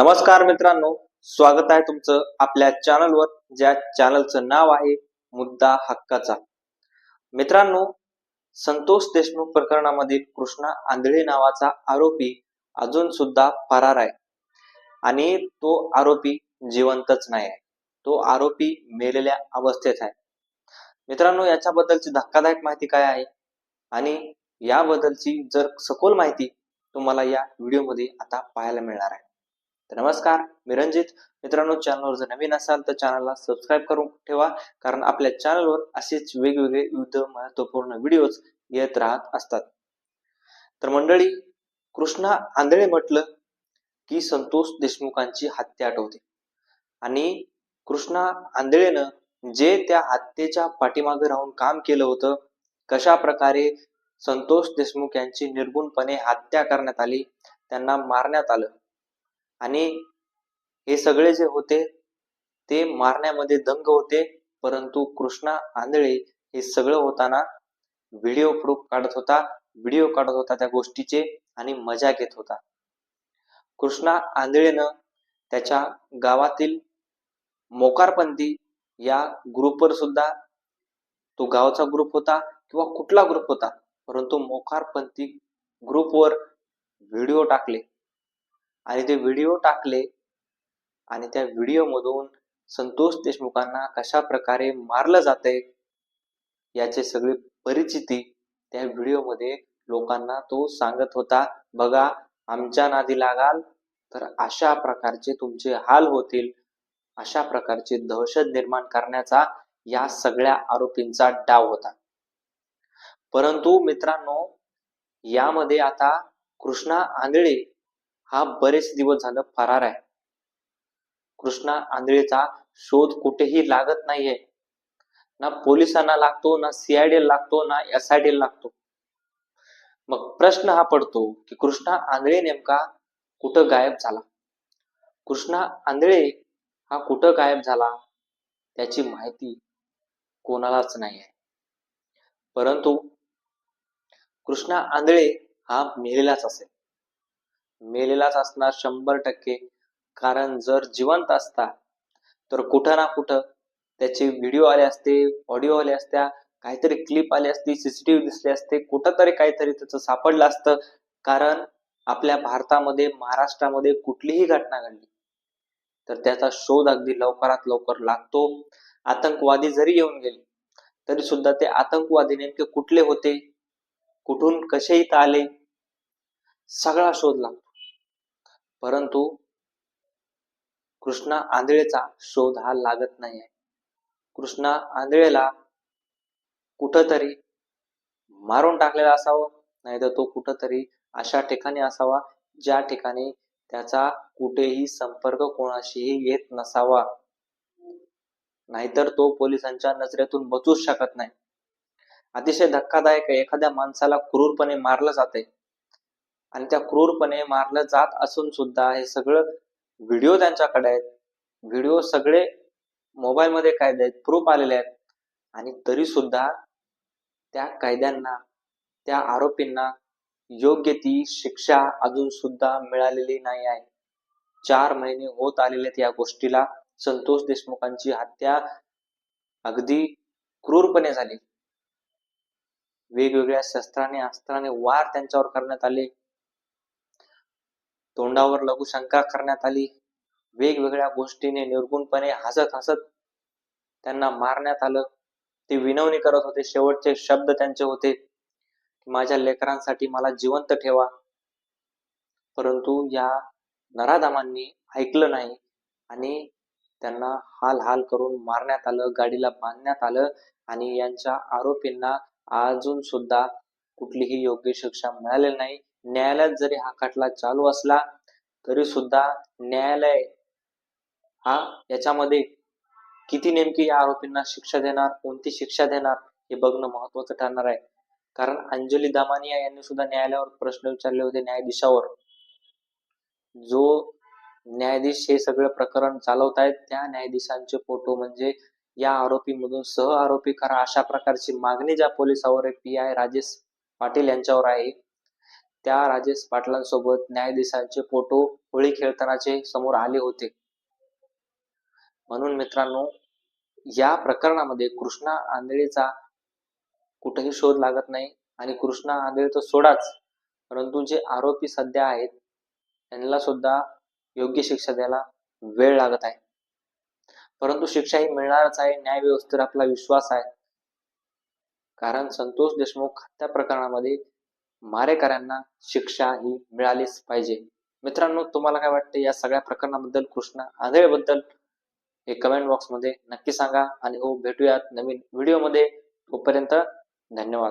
नमस्कार मित्रांनो स्वागत आहे तुमचं आपल्या चॅनलवर ज्या चॅनलचं नाव आहे मुद्दा हक्काचा. मित्रांनो संतोष देशमुख प्रकरणामधील कृष्णा आंधळे नावाचा आरोपी अजून सुद्धा फरार आहे. आणि तो आरोपी जिवंतच नाही आहे. तो आरोपी मेलेल्या अवस्थेत आहे. मित्रांनो याच्याबद्दलची धक्कादायक माहिती काय आहे? आणि याबद्दलची जर सखोल माहिती तुम्हाला या व्हिडिओमध्ये आता पाहायला मिळणार आहे. तर नमस्कार मी रंजित. मित्रांनो चॅनलवर जर नवीन असाल तर चॅनलला सबस्क्राईब करून ठेवा कारण आपल्या चॅनलवर असेच वेगवेगळे विविध महत्त्वपूर्ण व्हिडिओज येत राहत असतात. तर मंडळी कृष्णा आंधळे म्हटलं की संतोष देशमुखांची हत्या आठवते. आणि कृष्णा आंधळेनं जे त्या हत्येच्या पाठीमागे राहून काम केलं होतं कशा प्रकारे संतोष देशमुख यांची निर्गुणपणे हत्या करण्यात आली त्यांना मारण्यात आलं. आणि हे सगळे जे होते ते मारण्यामध्ये दंग होते. परंतु कृष्णा आंधळे हे सगळं होताना व्हिडिओ प्रूफ काढत होता. व्हिडिओ काढत होता त्या गोष्टीचे आणि मजा घेत होता. कृष्णा आंधळेनं त्याच्या गावातील मोकारपंथी या ग्रुपवर सुद्धा तो गावचा ग्रुप होता किंवा कुठला ग्रुप होता परंतु मोकारपंथी ग्रुपवर व्हिडिओ टाकले. आणि ते व्हिडिओ टाकले आणि त्या व्हिडिओ मधून संतोष देशमुखांना कशा प्रकारे मारलं जाते याचे सगळे परिचिती त्या व्हिडिओमध्ये लोकांना तो सांगत होता. बघा आमच्या नादी लागाल तर अशा प्रकारचे तुमचे हाल होतील. अशा प्रकारची दहशत निर्माण करण्याचा या सगळ्या आरोपींचा डाव होता. परंतु मित्रांनो यामध्ये आता कृष्णा आंधळे हा बरेच दिवस झालं फरार आहे. कृष्णा आंधळेचा शोध कुठेही लागत नाहीये. ना पोलिसांना लागतो ना सीआयडी लागतो ना एसआयडी लागतो. मग प्रश्न हा पडतो की कृष्णा आंधळे नेमका कुठं गायब झाला? कृष्णा आंधळे हा कुठं गायब झाला? त्याची माहिती कोणालाच नाही आहे परंतु कृष्णा आंधळे हा मेलेलाच असेल. मेलेलाच असणार शंभर टक्के. कारण जर जिवंत असता तर कुठं ना कुठं त्याचे व्हिडिओ आले असते ऑडिओ आले असत्या काहीतरी क्लिप आली असती सीसीटीव्ही दिसले असते कुठंतरी काहीतरी त्याचं सापडलं असतं. कारण आपल्या भारतामध्ये महाराष्ट्रामध्ये कुठलीही घटना घडली तर त्याचा शोध अगदी लवकरात लवकर लागतो. आतंकवादी जरी येऊन गेले तरी सुद्धा ते आतंकवादी नेमके कुठले होते? कुठून कसे इथं आले? सगळा शोध लागतो. परंतु कृष्णा आंधळेचा शोध हा लागत नाही आहे कृष्णा आंधळेला कुठंतरी मारून टाकलेला असावं नाहीतर तो कुठंतरी अशा ठिकाणी असावा ज्या ठिकाणी त्याचा कुठेही संपर्क कोणाशीही येत नसावा. नाहीतर तो पोलिसांच्या नजरेतून बचूच शकत नाही. अतिशय धक्कादायक एखाद्या माणसाला क्रूरपणे मारलं जाते आणि त्या क्रूरपणे मारलं जात असून सुद्धा हे सगळं व्हिडिओ त्यांच्याकडे आहेत. व्हिडिओ सगळे मोबाईलमध्ये कायदे आहेत? प्रूफ आलेले आहेत. आणि तरी सुद्धा त्या कायद्यांना त्या आरोपींना योग्य ती शिक्षा अजून सुद्धा मिळालेली नाही आहे. चार महिने होत आलेले आहेत या गोष्टीला. संतोष देशमुखांची हत्या अगदी क्रूरपणे झाली. वेगवेगळ्या शस्त्राने अस्त्राने वार त्यांच्यावर करण्यात आले. तोंडावर लघुशंका करण्यात आली. वेगवेगळ्या गोष्टीने निर्गुणपणे हसत हसत त्यांना मारण्यात आलं. ते विनवणी करत होते. शेवटचे शब्द त्यांचे होते माझ्या लेकरांसाठी मला जिवंत ठेवा. परंतु या नराधामांनी ऐकलं नाही आणि त्यांना हाल हाल करून मारण्यात आलं गाडीला बांधण्यात आलं आणि यांच्या आरोपींना अजून सुद्धा कुठलीही योग्य शिक्षा मिळालेली नाही. न्यायालयात जरी हा खटला चालू असला तरी सुद्धा न्यायालय हा याच्यामध्ये किती नेमकी या आरोपींना शिक्षा देणार कोणती शिक्षा देणार हे बघणं महत्वाचं ठरणार आहे. कारण अंजली दामानिया यांनी सुद्धा न्यायालयावर प्रश्न विचारले होते न्यायाधीशावर. जो न्यायाधीश हे सगळं प्रकरण चालवत आहेत त्या न्यायाधीशांचे फोटो म्हणजे या आरोपीमधून सह आरोपी करा अशा प्रकारची मागणी ज्या पोलिसावर पी आय राजेश पाटील यांच्यावर आहे. त्या राजेश पाटलांसोबत न्यायाधीशांचे फोटो होळी खेळतानाचे समोर आले होते. म्हणून मित्रांनो या प्रकरणामध्ये कृष्णा आंधळेचा कुठेही शोध लागत नाही आणि कृष्णा आंधळे तर सोडाच परंतु जे आरोपी सध्या आहेत त्यांना सुद्धा योग्य शिक्षा द्यायला वेळ लागत आहे. परंतु शिक्षा ही मिळणारच आहे न्याय व्यवस्थेवर आपला विश्वास आहे. कारण संतोष देशमुख हत्या प्रकरणामध्ये मारेकऱ्यांना शिक्षा ही मिळालीच पाहिजे. मित्रांनो तुम्हाला काय वाटते? या सगळ्या प्रकरणाबद्दल कृष्णा आंधळेबद्दल हे कमेंट बॉक्समध्ये नक्की सांगा. आणि हो भेटूयात नवीन व्हिडिओमध्ये तोपर्यंत धन्यवाद.